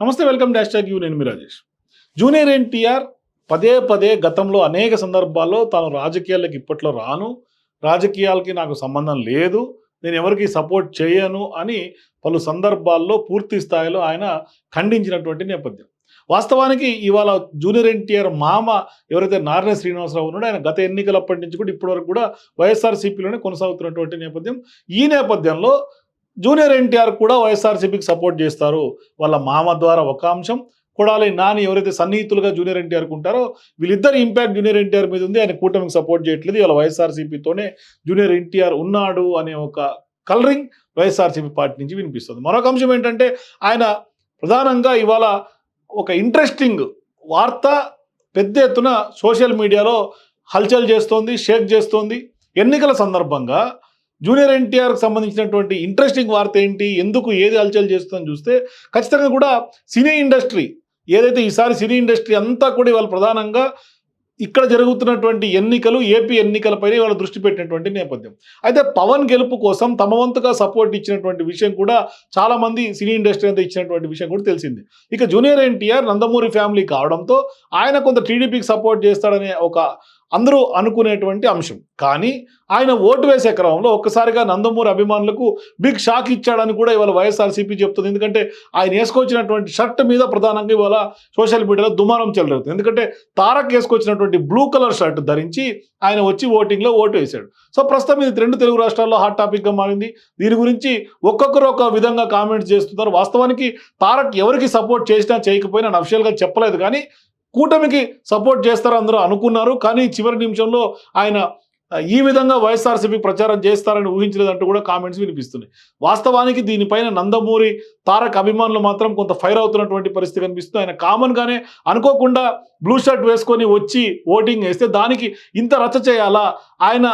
నమస్తే welcome dash tag you నేను మీ Rajesh. Junior NTR పదే పదే గతంలో అనేక సందర్భాల్లో తాను రాజకీయాలకు ఇప్పట్లో రాను రాజకీయాలకి నాకు సంబంధం లేదు నేను ఎవరికి సపోర్ట్ చేయను అని పలు సందర్భాల్లో పూర్తి స్థాయిలో ఆయన ఖండించినటువంటి నేపథ్యం. వాస్తవానికి ఇవాళ జూనియర్ ఎన్టీఆర్ మామ ఎవరైతే నారాయణ శ్రీనివాసరావు ఉన్నాడో ఆయన గత ఎన్నికలప్పటి నుంచి కూడా ఇప్పటివరకు కూడా వైఎస్ఆర్సీపీలోనే కొనసాగుతున్నటువంటి నేపథ్యం. ఈ నేపథ్యంలో జూనియర్ ఎన్టీఆర్ కూడా వైఎస్ఆర్సీపీకి సపోర్ట్ చేస్తారు. వాళ్ళ మామ ద్వారా ఒక అంశం కొడాలి నాని ఎవరైతే సన్నిహితులుగా జూనియర్ ఎన్టీఆర్కి ఉంటారో వీళ్ళిద్దరు ఇంపాక్ట్ జూనియర్ ఎన్టీఆర్ మీద ఉంది. ఆయన కూటమికి సపోర్ట్ చేయట్లేదు. ఇవాళ వైఎస్ఆర్సీపీతోనే జూనియర్ ఎన్టీఆర్ ఉన్నాడు అనే ఒక కలరింగ్ వైఎస్ఆర్సీపీ పార్టీ నుంచి వినిపిస్తుంది. మరొక అంశం ఏంటంటే ఆయన ప్రధానంగా ఇవాళ ఒక ఇంట్రెస్టింగ్ వార్త పెద్ద ఎత్తున సోషల్ మీడియాలో హల్చల్ చేస్తోంది షేక్ చేస్తోంది. ఎన్నికల సందర్భంగా జూనియర్ ఎన్టీఆర్కి సంబంధించినటువంటి ఇంట్రెస్టింగ్ వార్త ఏంటి? ఎందుకు ఏది హల్చల్ చేస్తుందని చూస్తే ఖచ్చితంగా కూడా సినీ ఇండస్ట్రీ ఏదైతే ఈసారి సినీ ఇండస్ట్రీ అంతా కూడా ఇవాళ ప్రధానంగా ఇక్కడ జరుగుతున్నటువంటి ఎన్నికలు ఏపీ ఎన్నికలపైనే ఇవాళ దృష్టి పెట్టినటువంటి నేపథ్యం. అయితే పవన్ గెలుపు కోసం తమ వంతుగా సపోర్ట్ ఇచ్చినటువంటి విషయం కూడా చాలామంది సినీ ఇండస్ట్రీ అంతా ఇచ్చినటువంటి విషయం కూడా తెలిసింది. ఇక జూనియర్ ఎన్టీఆర్ నందమూరి ఫ్యామిలీ కావడంతో ఆయన కొంత టీడీపీకి సపోర్ట్ చేస్తాడనే ఒక అందరూ అనుకునేటువంటి అంశం. కానీ ఆయన ఓటు వేసే క్రమంలో ఒక్కసారిగా నందమూరి అభిమానులకు బిగ్ షాక్ ఇచ్చాడని కూడా ఇవాళ వైఎస్ఆర్సీపీ చెప్తుంది. ఎందుకంటే ఆయన వేసుకొచ్చినటువంటి షర్ట్ మీద ప్రధానంగా ఇవాళ సోషల్ మీడియాలో దుమారం చెలరుతుంది ఎందుకంటే తారక్ వేసుకొచ్చినటువంటి బ్లూ కలర్ షర్ట్ ధరించి ఆయన వచ్చి ఓటింగ్లో ఓటు వేశాడు. సో ప్రస్తుతం ఇది రెండు తెలుగు రాష్ట్రాల్లో హాట్ టాపిక్గా మారింది. దీని గురించి ఒక్కొక్కరు ఒక విధంగా కామెంట్స్ చేస్తున్నారు. వాస్తవానికి తారక్ ఎవరికి సపోర్ట్ చేసినా చేయకపోయినా నేను అఫిషియల్గా చెప్పలేదు. కానీ కూటమికి సపోర్ట్ చేస్తారు అందరూ అనుకున్నారు. కానీ చివరి నిమిషంలో ఆయన ఈ విధంగా వైఎస్ఆర్సీపీ ప్రచారం చేస్తారని ఊహించలేదంటూ కూడా కామెంట్స్ వినిపిస్తున్నాయి. వాస్తవానికి దీనిపైన నందమూరి తారక్ అభిమానులు మాత్రం కొంత ఫైర్ అవుతున్నటువంటి పరిస్థితి కనిపిస్తుంది. ఆయన కామన్గానే అనుకోకుండా బ్లూ షర్ట్ వేసుకొని వచ్చి ఓటింగ్ వేస్తే దానికి ఇంత రచ్చ చేయాలా? ఆయన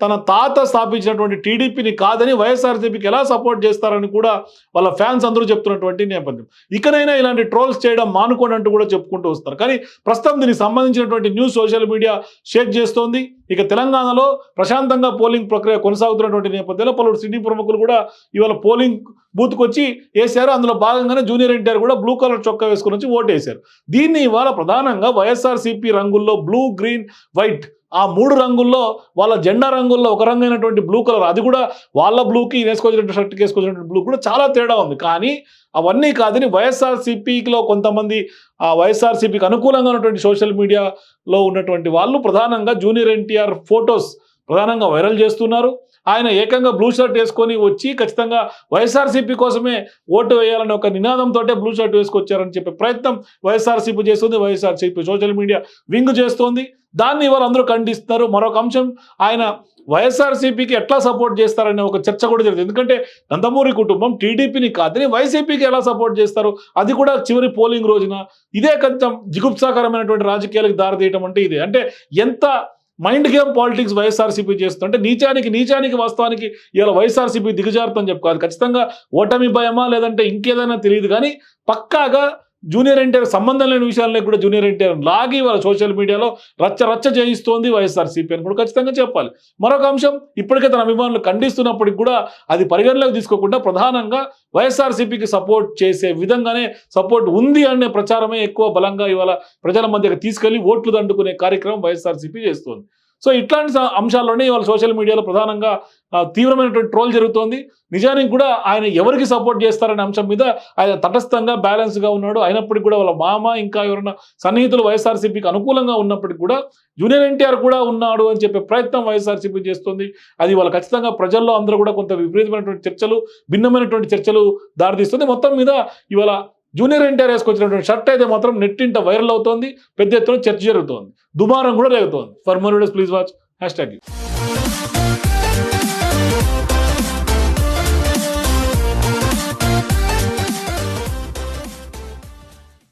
తన తాత స్థాపించినటువంటి టీడీపీని కాదని వైఎస్ఆర్సీపీకి ఎలా సపోర్ట్ చేస్తారని కూడా వాళ్ళ ఫ్యాన్స్ అందరూ చెప్తున్నటువంటి నేపథ్యం. ఇకనైనా ఇలాంటి ట్రోల్స్ చేయడం మానుకోండి అంటూ కూడా చెప్పుకుంటూ వస్తారు. కానీ ప్రస్తుతం దీనికి సంబంధించినటువంటి న్యూస్ సోషల్ మీడియా షేక్ చేస్తోంది. ఇక తెలంగాణలో ప్రశాంతంగా పోలింగ్ ప్రక్రియ కొనసాగుతున్నటువంటి నేపథ్యంలో పలువురు సిటీ ప్రముఖులు కూడా ఇవాళ పోలింగ్ బూత్కి వచ్చి వేశారు. అందులో భాగంగానే జూనియర్ ఎన్టీఆర్ కూడా బ్లూ కలర్ చొక్కా వేసుకొని వచ్చి ఓటు వేశారు దీన్ని ఇవాళ ప్రధానంగా వైఎస్ఆర్సీపీ రంగుల్లో బ్లూ గ్రీన్ వైట్ ఆ మూడు రంగుల్లో వాళ్ళ జెండా రంగుల్లో ఒక రంగు అయినటువంటి బ్లూ కలర్ అది కూడా వాళ్ళ బ్లూకి వేసుకొచ్చినటువంటి షర్ట్కి వేసుకొచ్చినటువంటి బ్లూ కూడా చాలా తేడా ఉంది. కానీ అవన్నీ కాదని వైఎస్ఆర్సీపీలో కొంతమంది ఆ వైఎస్ఆర్సీపీకి అనుకూలంగా ఉన్నటువంటి సోషల్ మీడియాలో ఉన్నటువంటి వాళ్ళు ప్రధానంగా జూనియర్ ఎన్టీఆర్ ఫొటోస్ ప్రధానంగా వైరల్ చేస్తున్నారు. ఆయన ఏకంగా బ్లూ షర్ట్ వేసుకొని వచ్చి ఖచ్చితంగా వైఎస్ఆర్సీపీ కోసమే ఓటు వేయాలని ఒక నినాదంతో బ్లూ షర్ట్ వేసుకొచ్చారని చెప్పే ప్రయత్నం వైఎస్ఆర్సీపీ చేస్తుంది. వైఎస్ఆర్సీపీ సోషల్ మీడియా వింగ్ చేస్తోంది. దాన్ని ఇవాళ అందరూ ఖండిస్తున్నారు. మరొక అంశం ఆయన వైఎస్ఆర్సీపీకి ఎట్లా సపోర్ట్ చేస్తారనే ఒక చర్చ కూడా జరుగుతుంది ఎందుకంటే నందమూరి కుటుంబం టీడీపీని కాదని వైసీపీకి ఎలా సపోర్ట్ చేస్తారు? అది కూడా చివరి పోలింగ్ రోజున. ఇదే కొంచెం జిగుప్సాకరమైనటువంటి రాజకీయాలకు దారితీయటం అంటే ఇదే. అంటే ఎంత మైండ్ గేమ్ పాలిటిక్స్ వైఎస్ఆర్సీపీ చేస్తుంటే నీచానికి నీచానికి వాస్తవానికి ఇలా వైఎస్ఆర్సీపీ దిగజారుతుందని చెప్పుకోవాలి. ఖచ్చితంగా ఓటమి భయమా లేదంటే ఇంకేదైనా తెలియదు. కానీ పక్కాగా జూనియర్ ఎన్టీఆర్ సంబంధం లేని విషయాలనే కూడా జూనియర్ ఎన్టీఆర్ లాగి వాళ్ళ సోషల్ మీడియాలో రచ్చ రచ్చ చేయిస్తోంది వైఎస్ఆర్సీపీ అని కూడా ఖచ్చితంగా చెప్పాలి. మరొక అంశం ఇప్పటికే తన అభిమానులు ఖండిస్తున్నప్పటికి కూడా అది పరిగణలోకి తీసుకోకుండా ప్రధానంగా వైఎస్ఆర్సీపీకి సపోర్ట్ చేసే విధంగానే సపోర్ట్ ఉంది అనే ప్రచారమే ఎక్కువ బలంగా ఇవాళ ప్రజల మధ్యకి తీసుకెళ్ళి ఓట్లు దండుకునే కార్యక్రమం వైఎస్ఆర్సీపీ చేస్తోంది. సో ఇట్లాంటి అంశాల్లోనే ఇవాళ సోషల్ మీడియాలో ప్రధానంగా తీవ్రమైనటువంటి ట్రోల్ జరుగుతోంది. నిజానికి కూడా ఆయన ఎవరికి సపోర్ట్ చేస్తారనే అంశం మీద ఆయన తటస్థంగా బ్యాలెన్స్గా ఉన్నాడు. అయినప్పటికీ కూడా వాళ్ళ మామ ఇంకా ఎవరైనా సన్నిహితులు వైఎస్ఆర్సీపీకి అనుకూలంగా ఉన్నప్పటికీ కూడా జూనియర్ ఎన్టీఆర్ కూడా ఉన్నాడు అని చెప్పే ప్రయత్నం వైఎస్ఆర్సీపీ చేస్తుంది. అది వాళ్ళ ఖచ్చితంగా ప్రజల్లో అందరూ కూడా కొంత విపరీతమైనటువంటి చర్చలు భిన్నమైనటువంటి చర్చలు దారితీస్తుంది. మొత్తం మీద ఇవాళ జూనియర్ ఎన్టీఆర్ వేసుకొచ్చినటువంటి షర్ట్ అయితే మాత్రం నెట్టింట వైరల్ అవుతోంది పెద్ద ఎత్తున చర్చ జరుగుతోంది దుమారం కూడా జరుగుతోంది for more please watch hash tag